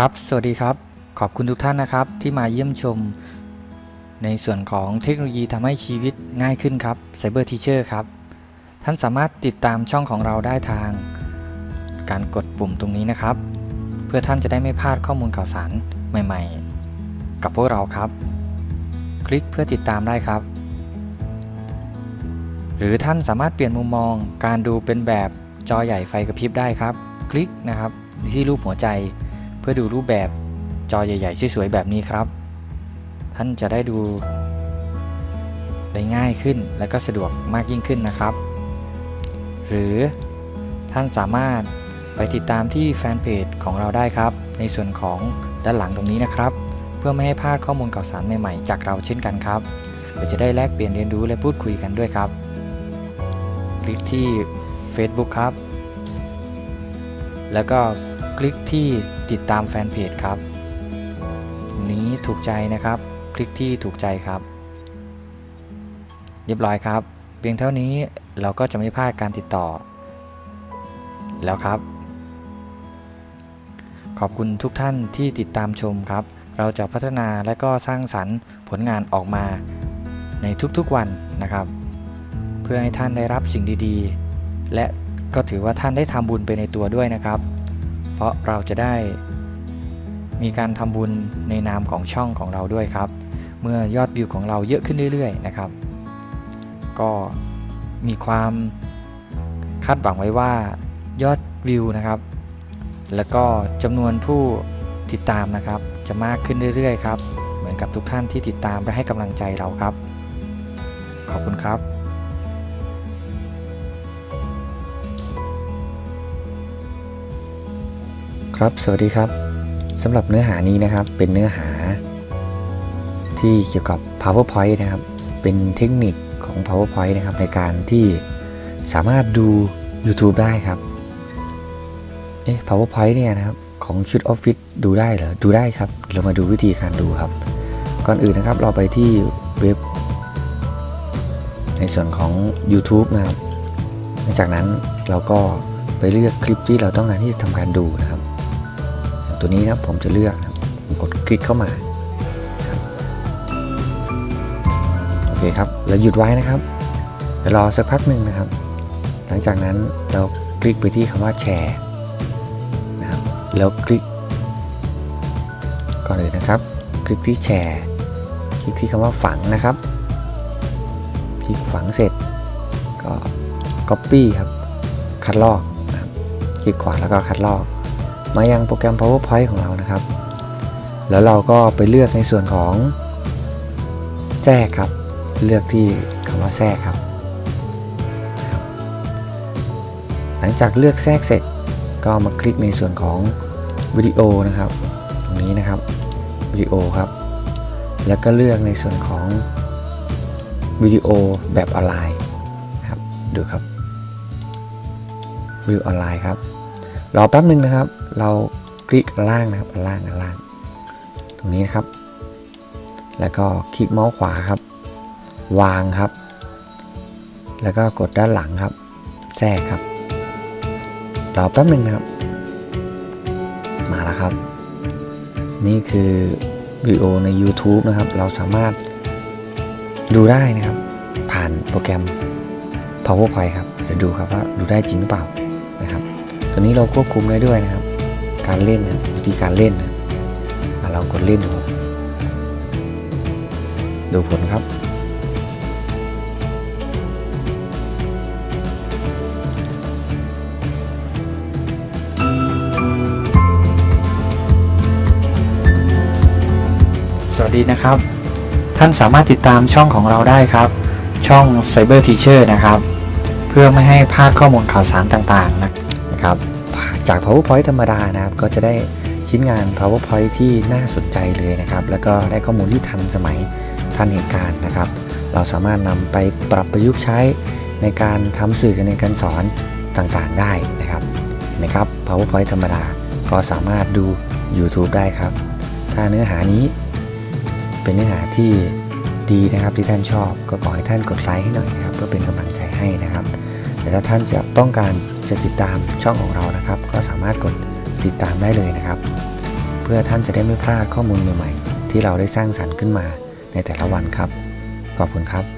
ครับ สวัสดีครับ ขอบคุณทุกท่านนะครับ ที่มาเยี่ยมชม ในส่วนของเทคโนโลยีทำให้ชีวิตง่ายขึ้นครับ Cyber Teacher ครับ ท่านสามารถติดตามช่องของเราได้ทาง การกดปุ่มตรงนี้นะครับ เพื่อท่านจะได้ไม่พลาดข้อมูลข่าวสารใหม่ ๆ กับพวกเราครับ คลิกเพื่อติดตามได้ครับ หรือท่านสามารถเปลี่ยนมุมมอง การดูเป็นแบบจอใหญ่ไฟกระพริบได้ครับ คลิกนะครับที่รูปหัวใจ พื่อดูรูปแบบจอใหญ่ ๆ สวยๆแบบนี้ครับ ท่านจะได้ดูได้ง่ายขึ้นและก็สะดวกมากยิ่งขึ้นนะครับ หรือท่านสามารถไปติดตามที่แฟนเพจของเราได้ครับ ในส่วนของด้านหลังตรงนี้นะครับ เพื่อไม่ให้พลาดข้อมูลข่าวสารใหม่ๆ จากเราเช่นกันครับเพื่อจะได้แลกเปลี่ยนเรียนรู้และพูดคุยกันด้วยครับ คลิกที่ Facebook ครับ แล้วก็คลิกที่ ติดตามแฟนเพจครับ นี้ถูกใจนะครับ คลิกที่ถูกใจครับ เรียบร้อยครับ เพียงเท่านี้เราก็จะไม่พลาดการติดต่อ แล้วครับ ขอบคุณทุกท่านที่ติดตามชมครับ เราจะพัฒนาและก็สร้างสรรค์ผลงานออกมาในทุกๆวันนะครับ เพื่อให้ท่านได้รับสิ่งดีๆ และก็ถือว่าท่านได้ทำบุญไปในตัวด้วยนะครับ เพราะเราจะได้มีการทำบุญในนามของช่องของเราด้วยครับ เมื่อยอดวิวของเราเยอะขึ้นเรื่อยๆนะครับ ก็มีความคาดหวังไว้ว่ายอดวิวนะครับ แล้วก็จำนวนผู้ติดตามนะครับ จะมากขึ้นเรื่อยๆครับ เหมือนกับทุกท่านที่ติดตามและให้กำลังใจเราครับ ขอบคุณครับ ครับ สวัสดีครับสำหรับเนื้อหานี้นะครับ เป็นเนื้อหา ที่เกี่ยวกับ PowerPoint นะครับ เป็นเทคนิคของ PowerPoint นะครับ ในการที่สามารถดู YouTube ได้ครับ เอ๊ะ PowerPoint เนี่ยนะครับ ของชุด Office ดูได้เหรอ ดูได้ครับ เรามาดูวิธีการดูครับ ก่อนอื่นนะครับ เราไปที่เว็บ ในส่วนของ YouTube นะครับ จากนั้นเราก็ไปเลือกคลิปที่เราต้องการที่จะทำการดูนะครับ ตัวนี้นะครับผมจะเลือกผมกดคลิกเข้ามาโอเคครับแล้วหยุดไว้นะครับเดี๋ยวรอสักพักหนึ่งนะครับ หลังจากนั้นเราคลิกไปที่คำว่าแชร์นะครับแล้วคลิกก่อนอื่นนะครับ คลิกที่แชร์คลิกที่คำว่าฝังนะครับ คลิกฝังเสร็จก็ Copy ครับคัดลอกนะครับคลิกขวาแล้วก็คัดลอก มายังโปรแกรม PowerPoint ของเรานะครับ แล้วเราก็ไปเลือกในส่วนของแทรกครับ เลือกที่คำว่าแทรกครับ หลังจากเลือกแทรกเสร็จก็มาคลิกในส่วนของวิดีโอนะครับ ตรงนี้นะครับวิดีโอครับ แล้วก็เลือกในส่วนของวิดีโอแบบออนไลน์ครับดูครับวิวออนไลน์ครับ รอแป๊บหนึ่งนะครับ เราคลิกอันล่างนะครับอันล่างอันล่าง ตรงนี้นะครับ แล้วก็คลิกเมาส์ขวาครับ วางครับ แล้วก็กดด้านหลังครับแทรกครับรอแป๊บหนึ่งนะครับ มาแล้วครับ นี่คือวิดีโอใน YouTube นะครับ เราสามารถดูได้นะครับ ผ่านโปรแกรม PowerPoint ครับเดี๋ยวดูครับว่าดูได้จริงหรือเปล่านะครับตัวนี้เราควบคุมได้ด้วยนะครับ การเล่นนะวิธีการเล่นนะเรากดเล่นดู ดูผลครับ สวัสดีนะครับ ท่านสามารถติดตามช่องของเราได้ครับ ช่อง Cyber Teacher นะครับ เพื่อไม่ให้พลาดข้อมูลข่าวสารต่างๆนะครับ จาก PowerPoint ธรรมดานะครับ ก็จะได้ชิ้นงาน PowerPoint ที่น่าสนใจเลยนะครับ แล้วก็ได้ข้อมูลที่ทันสมัยทันเหตุการณ์นะครับ เราสามารถนำไปปรับประยุกต์ใช้ในการทำสื่อการเรียนการสอนต่างๆได้นะครับนะครับ PowerPoint ธรรมดาก็สามารถดู YouTube ได้ครับ ถ้าเนื้อหานี้เป็นเนื้อหาที่ดีนะครับที่ท่านชอบก็ขอให้ท่านกดไลค์ให้หน่อยนะครับเพื่อเป็นกำลังใจให้นะครับ แต่ถ้าท่านจะต้องการจะติดตามช่องของเรานะครับ ก็สามารถกดติดตามได้เลยนะครับ เพื่อท่านจะได้ไม่พลาดข้อมูลใหม่ๆที่เราได้สร้างสรรค์ขึ้นมาในแต่ละวันครับ ขอบคุณครับ